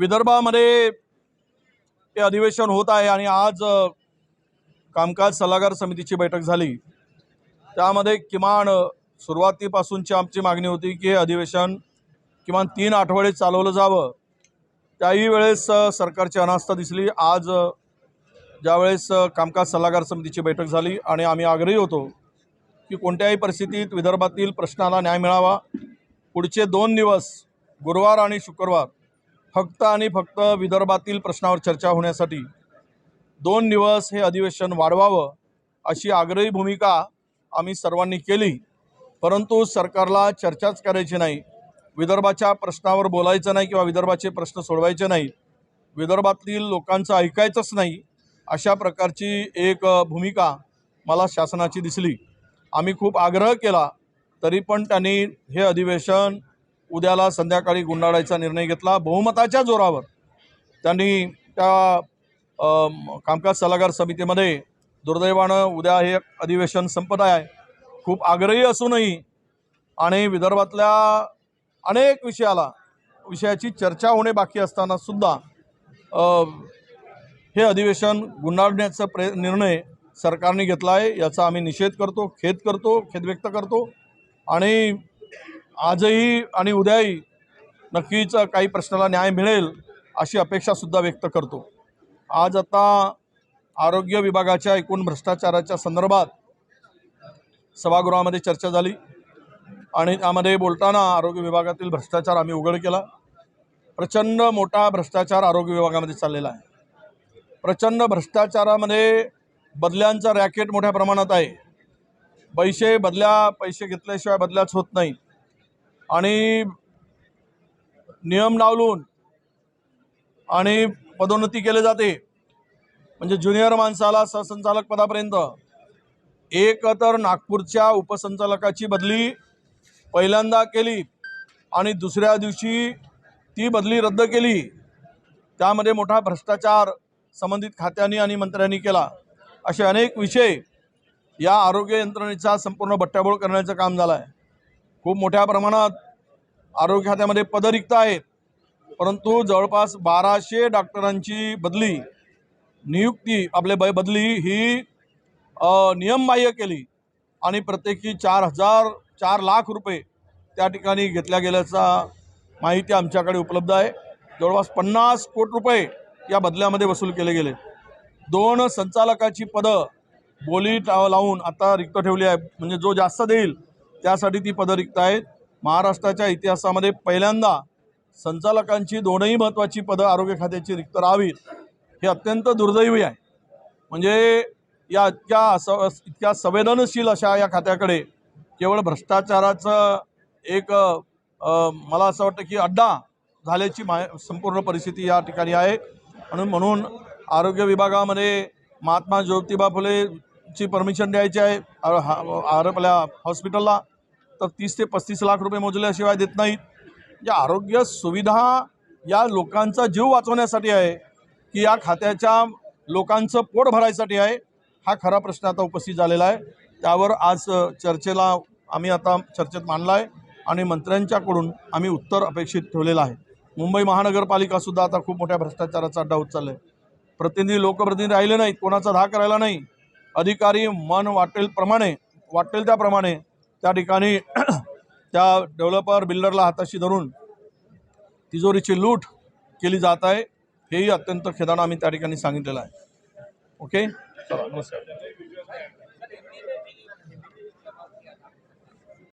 विदर्भामध्ये हे अधिवेशन होत आहे आणि आज कामकाज सल्लागार समितीची बैठक झाली. त्यामध्ये किमान सुरुवातीपासूनची आमची मागणी होती की हे अधिवेशन किमान तीन आठवडे चालवलं जावं. त्याही वेळेस सरकारची अनास्था दिसली. आज ज्यावेळेस कामकाज सल्लागार समितीची बैठक झाली आणि आम्ही आग्रही होतो की कोणत्याही परिस्थितीत विदर्भातील प्रश्नाला न्याय मिळावा. पुढचे दोन दिवस गुरुवार आणि शुक्रवार फक्त आणि फक्त विदर्भातील प्रश्नावर चर्चा होण्यासाठी दोन दिवस हे अधिवेशन वाढवावं अशी आग्रही भूमिका आम्ही सर्वांनी केली. परंतु सरकारला चर्चाच करायची नाही. विदर्भाच्या प्रश्नावर बोलायचं नाही किंवा विदर्भाचे प्रश्न सोडवायचे नाही. विदर्भातील लोकांचं ऐकायचंच नाही अशा प्रकारची एक भूमिका मला शासनाची दिसली. आम्ही खूप आग्रह केला तरी पण त्यांनी हे अधिवेशन उद्याला संध्याकाळी गुंडाळायचा निर्णय घेतला. बहुमताच्या जोरावर त्यांनी त्या कामकाज सल्लागार समितीमध्ये दुर्दैवानं उद्या हे अधिवेशन संपत आहे. खूप आग्रही असूनही आणि विदर्भातल्या अनेक विषयाला विषयाची चर्चा होणे बाकी असताना सुद्धा हे अधिवेशन गुंडाळण्याचा प्रय निर्णय सरकारने घेतला आहे. याचा आम्ही निषेध करतो खेद करतो खेद व्यक्त करतो. आणि आजही आणि उद्याही नक्कीच काही प्रश्नाला न्याय मिळेल अशी अपेक्षासुद्धा व्यक्त करतो. आज आता आरोग्य विभागाच्या एकूण भ्रष्टाचाराच्या संदर्भात सभागृहामध्ये चर्चा झाली आणि त्यामध्ये बोलताना आरोग्य विभागातील भ्रष्टाचार आम्ही उघड केला. प्रचंड मोठा भ्रष्टाचार आरोग्य विभागामध्ये चाललेला आहे. प्रचंड भ्रष्टाचारामध्ये बदल्यांचा रॅकेट मोठ्या प्रमाणात आहे. पैसे बदल्या पैसे घेतल्याशिवाय बदल्याच होत नाही आणि नियम लावलून आणि पदोन्नती केले जाते. म्हणजे ज्युनियर माणसाला सहसंचालक पदापर्यंत. एक तर नागपूरच्या उपसंचालकाची बदली पहिल्यांदा केली आणि दुसऱ्या दिवशी ती बदली रद्द केली. त्यामध्ये मोठा भ्रष्टाचार संबंधित खात्यांनी आणि मंत्र्यांनी केला. असे अनेक विषय या आरोग्य यंत्रणेचा संपूर्ण बट्ट्याबोळ करण्याचं काम झालं आहे खूप मोठ्या प्रमाणात आरोग्य खात्यामध्ये पदं रिक्त आहेत. परंतु जवळपास बाराशे डॉक्टरांची बदली नियुक्ती आपले ब बदली ही नियमबाह्य केली आणि प्रत्येकी चार हजार चार लाख रुपये त्या ठिकाणी घेतल्या गेल्याचा माहिती आमच्याकडे उपलब्ध आहे. जवळपास पन्नास कोटी रुपये या बदल्यामध्ये वसूल केले गेले. दोन संचालकाची पदं बोली लावून आता रिक्त ठेवली आहे. म्हणजे जो जास्त देईल त्यासाठी ती पदं रिक्त आहेत. महाराष्ट्राच्या इतिहासामध्ये पहिल्यांदा संचालकांची दोनही महत्त्वाची पदं आरोग्य खात्याची रिक्त राहावीत हे अत्यंत दुर्दैवी आहे. म्हणजे या इतक्या असं इतक्या संवेदनशील अशा या खात्याकडे केवळ भ्रष्टाचाराचं एक मला असं वाटतं की अड्डा झाल्याची मा संपूर्ण परिस्थिती या ठिकाणी आहे. म्हणून म्हणून आरोग्य विभागामध्ये महात्मा ज्योतिबा फुले ची परमिशन द्यायची आहे हा- आर- आपल्या हॉस्पिटलला तर तीस ते पस्तीस लाख रुपये मोजल्याशिवाय देत नाहीत. या आरोग्य सुविधा या लोकांचा जीव वाचवण्यासाठी आहे की या खात्याच्या लोकांचं पोट भरायसाठी आहे हा खरा प्रश्न आता उपस्थित झालेला आहे. त्यावर आज चर्चेला आम्ही आता चर्चेत मांडला आहे आणि मंत्र्यांच्याकडून आम्ही उत्तर अपेक्षित ठेवलेलं आहे. मुंबई महानगरपालिकासुद्धा आता खूप मोठ्या भ्रष्टाचाराचा अड्डा होत चालला आहे प्रतिनिधी लोकप्रतिनिधी राहिले नाहीत कोणाचा धाक करायला नाही. अधिकारी मन वाटेल प्रमाणे वाटेल त्याप्रमाणे त्या ठिकाणी त्या डेव्हलपर बिल्डरला हाताशी धरून तिजोरीची लूट केली जात आहे हेही अत्यंत खेदानं आम्ही त्या ठिकाणी सांगितलेलं आहे. ओके? चला नमस्कार.